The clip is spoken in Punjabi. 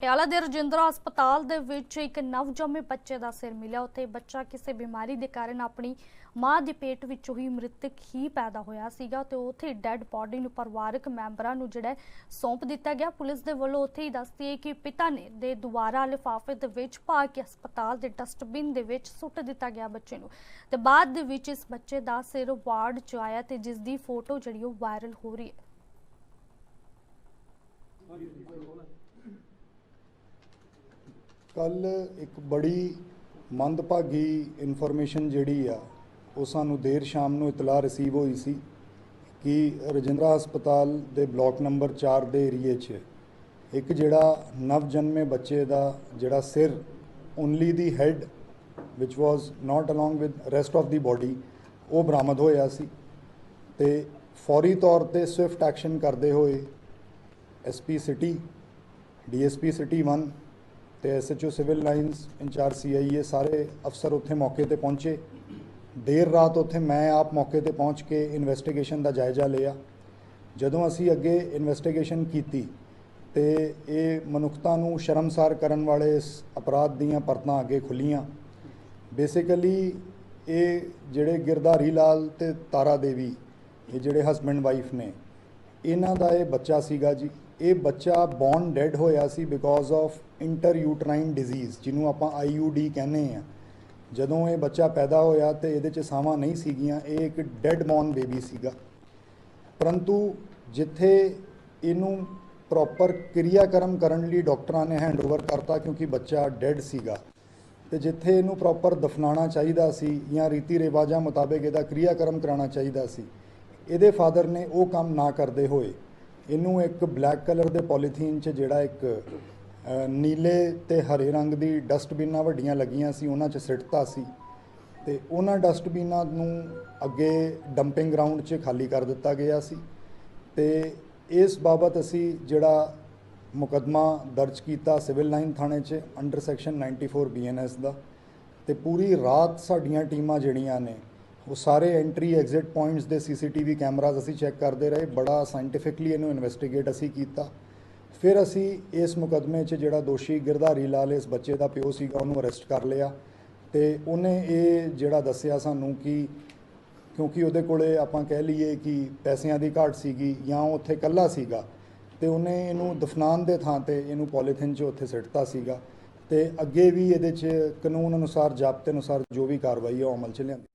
ਪਟਿਆਲਾ ਦੇ ਰਜਿੰਦਰਾ ਹਸਪਤਾਲ ਦੇ ਵਿੱਚ ਇੱਕ ਨਵਜੰਮੇ ਬੱਚੇ ਦਾ ਸਿਰ ਮਿਲਿਆ। ਉੱਥੇ ਬੱਚਾ ਕਿਸੇ ਬਿਮਾਰੀ ਦੇ ਕਾਰਨ ਆਪਣੀ ਮਾਂ ਦੇ ਪੇਟ ਵਿੱਚੋਂ ਹੀ ਮ੍ਰਿਤਕ ਹੀ ਪੈਦਾ ਹੋਇਆ ਸੀਗਾ ਤੇ ਉੱਥੇ ਡੈੱਡ ਬਾਡੀ ਨੂੰ ਪਰਿਵਾਰਕ ਮੈਂਬਰਾਂ ਨੂੰ ਜਿਹੜਾ ਸੌਂਪ ਦਿੱਤਾ ਗਿਆ। ਪੁਲਿਸ ਦੇ ਵੱਲੋਂ ਉੱਥੇ ਹੀ ਦੱਸਦੀ ਹੈ ਕਿ ਪਿਤਾ ਨੇ ਦੇ ਦੁਆਰਾ ਲਿਫਾਫੇ ਦੇ ਵਿੱਚ ਪਾ ਕੇ ਹਸਪਤਾਲ ਦੇ ਡਸਟਬਿਨ ਦੇ ਵਿੱਚ ਸੁੱਟ ਦਿੱਤਾ ਗਿਆ ਬੱਚੇ ਨੂੰ ਤੇ ਬਾਅਦ ਦੇ ਵਿੱਚ ਇਸ ਬੱਚੇ ਦਾ ਸਿਰ ਵਾਰਡ ਚ ਆਇਆ ਤੇ ਜਿਸ ਦੀ ਫੋਟੋ ਜਿਹੜੀ ਉਹ ਵਾਇਰਲ ਹੋ ਰਹੀ ਹੈ। ਕੱਲ ਇੱਕ ਬੜੀ ਮੰਦਭਾਗੀ ਇਨਫੋਰਮੇਸ਼ਨ ਜਿਹੜੀ ਆ, ਉਹ ਸਾਨੂੰ ਦੇਰ ਸ਼ਾਮ ਨੂੰ ਇਤਲਾਹ ਰਿਸੀਵ ਹੋਈ ਸੀ ਕਿ ਰਜਿੰਦਰਾ ਹਸਪਤਾਲ ਦੇ ਬਲਾਕ ਨੰਬਰ 4 ਦੇ ਏਰੀਏ 'ਚ ਇੱਕ ਜਿਹੜਾ ਨਵ ਜਨਮੇ ਬੱਚੇ ਦਾ ਜਿਹੜਾ ਸਿਰ only the head which was not along with rest of the body, ਉਹ ਬਰਾਮਦ ਹੋਇਆ ਸੀ ਤੇ ਫੌਰੀ ਤੌਰ ਤੇ ਸਵਿਫਟ ਐਕਸ਼ਨ ਕਰਦੇ ਹੋਏ ਐਸਪੀ ਸਿਟੀ ਡੀਐਸਪੀ ਸਿਟੀ 1 ਤੇ SHO civil lines in charge CIA ਸਾਰੇ ਅਫਸਰ ਉੱਥੇ ਮੌਕੇ ਤੇ ਪਹੁੰਚੇ। ਦੇਰ ਰਾਤ ਉੱਥੇ ਮੈਂ ਆਪ ਮੌਕੇ ਤੇ ਪਹੁੰਚ ਕੇ ਇਨਵੈਸਟੀਗੇਸ਼ਨ ਦਾ ਜਾਇਜ਼ਾ ਲਿਆ। ਜਦੋਂ ਅਸੀਂ ਅੱਗੇ ਇਨਵੈਸਟੀਗੇਸ਼ਨ ਕੀਤੀ ਤੇ ਇਹ ਮਨੁੱਖਤਾ ਨੂੰ ਸ਼ਰਮਸਾਰ ਕਰਨ ਵਾਲੇ ਇਸ ਅਪਰਾਧ ਦੀਆਂ ਪਰਤਾਂ ਅੱਗੇ ਖੁੱਲੀਆਂ। ਬੇਸਿਕਲੀ ਇਹ ਜਿਹੜੇ ਗਿਰਧਾਰੀ ਲਾਲ ਤੇ ਤਾਰਾ ਦੇਵੀ, ਇਹ ਜਿਹੜੇ ਹਸਬੰਡ ਵਾਈਫ ਨੇ ਇਹਨਾਂ ਦਾ ਇਹ ਬੱਚਾ ਸੀਗਾ ਜੀ। ਇਹ ਬੱਚਾ ਬੌਰਨ ਡੈਡ ਹੋਇਆ ਸੀ because of intrauterine disease ਜਿਹਨੂੰ ਆਪਾਂ ਆਈਯੂਡੀ ਕਹਿੰਦੇ ਆ ਜਦੋਂ ਇਹ ਬੱਚਾ ਪੈਦਾ ਹੋਇਆ ਤੇ ਇਹਦੇ ਚ ਸਾਵਾਂ ਨਹੀਂ ਸੀਗੀਆਂ, ਇਹ ਇੱਕ ਡੈਡ ਬੌਰਨ ਬੇਬੀ ਸੀਗਾ। ਪਰੰਤੂ ਜਿੱਥੇ ਇਹਨੂੰ ਪ੍ਰੋਪਰ ਕਿਰਿਆਕਰਮ ਕਰਨ ਲਈ ਡਾਕਟਰਾਂ ਨੇ ਹੈਂਡਓਵਰ ਕਰਤਾ ਕਿਉਂਕਿ ਬੱਚਾ ਡੈਡ ਸੀਗਾ। ਤੇ ਜਿੱਥੇ ਇਹਨੂੰ ਪ੍ਰੋਪਰ ਦਫਨਾਉਣਾ ਚਾਹੀਦਾ ਸੀ ਜਾਂ ਰੀਤੀ ਰਿਵਾਜਾਂ ਮੁਤਾਬਕ ਇਹਦਾ ਕਿਰਿਆਕਰਮ ਕਰਾਉਣਾ ਚਾਹੀਦਾ ਸੀ ਇਹਦੇ ਫਾਦਰ ਨੇ ਉਹ ਕੰਮ ਨਾ ਕਰਦੇ ਹੋਏ ਇਹਨੂੰ ਇੱਕ ਬਲੈਕ ਕਲਰ ਦੇ ਪੋਲੀਥੀਨ 'ਚ ਜਿਹੜਾ ਇੱਕ ਨੀਲੇ ਤੇ ਹਰੇ ਰੰਗ ਦੀ ਡਸਟਬਿਨਾਂ ਵੱਡੀਆਂ ਲੱਗੀਆਂ ਸੀ, ਉਹਨਾਂ 'ਚ ਸਿੱਟਤਾ ਸੀ ਤੇ ਉਹਨਾਂ ਡਸਟਬਿਨਾਂ ਨੂੰ ਅੱਗੇ ਡੰਪਿੰਗ ਗਰਾਊਂਡ 'ਚ ਖਾਲੀ ਕਰ ਦਿੱਤਾ ਗਿਆ ਸੀ ਤੇ ਇਸ ਬਾਬਤ ਅਸੀਂ ਜਿਹੜਾ ਮੁਕੱਦਮਾ ਦਰਜ ਕੀਤਾ ਸਿਵਲ ਲਾਈਨ ਥਾਣੇ 'ਚ ਅੰਡਰ ਸੈਕਸ਼ਨ 94 ਬੀਐਨਐਸ ਦਾ ਤੇ ਪੂਰੀ ਰਾਤ ਸਾਡੀਆਂ ਟੀਮਾਂ ਜਿਹੜੀਆਂ ਨੇ ਉਹ ਸਾਰੇ ਐਂਟਰੀ ਐਗਜ਼ਿਟ ਪੁਆਇੰਟਸ ਦੇ ਸੀਸੀਟੀਵੀ ਕੈਮਰਾਜ਼ ਅਸੀਂ ਚੈੱਕ ਕਰਦੇ ਰਹੇ। ਬੜਾ ਸਾਇੰਟੀਫਿਕਲੀ ਇਹਨੂੰ ਇਨਵੈਸਟੀਗੇਟ ਅਸੀਂ ਕੀਤਾ। ਫਿਰ ਅਸੀਂ ਇਸ ਮੁਕੱਦਮੇ 'ਚ ਜਿਹੜਾ ਦੋਸ਼ੀ ਗਿਰਧਾਰੀ ਲਾਲ, ਇਸ ਬੱਚੇ ਦਾ ਪਿਓ ਸੀਗਾ, ਉਹਨੂੰ ਅਰੈਸਟ ਕਰ ਲਿਆ। ਤੇ ਉਹਨੇ ਇਹ ਜਿਹੜਾ ਦੱਸਿਆ ਸਾਨੂੰ ਕਿ ਕਿਉਂਕਿ ਉਹਦੇ ਕੋਲੇ ਆਪਾਂ ਕਹਿ ਲਈਏ ਕਿ ਪੈਸਿਆਂ ਦੀ ਘਾਟ ਸੀਗੀ ਜਾਂ ਉਹ ਉੱਥੇ ਇਕੱਲਾ ਸੀਗਾ, ਤੇ ਉਹਨੇ ਇਹਨੂੰ ਦਫਨਾਨ ਦੇ ਥਾਂ ਤੇ ਇਹਨੂੰ ਪੋਲੀਥਿਨ 'ਚ ਉੱਥੇ ਸਿੱਟਤਾ ਸੀਗਾ। ਤੇ ਅੱਗੇ ਵੀ ਇਹਦੇ 'ਚ ਕਾਨੂੰਨ ਅਨੁਸਾਰ, ਜ਼ਾਬਤੇ ਅਨੁਸਾਰ ਜੋ ਵੀ ਕਾਰਵਾਈ ਹੈ ਉਹ ਅਮਲ 'ਚ ਲਿਆਂਦੀ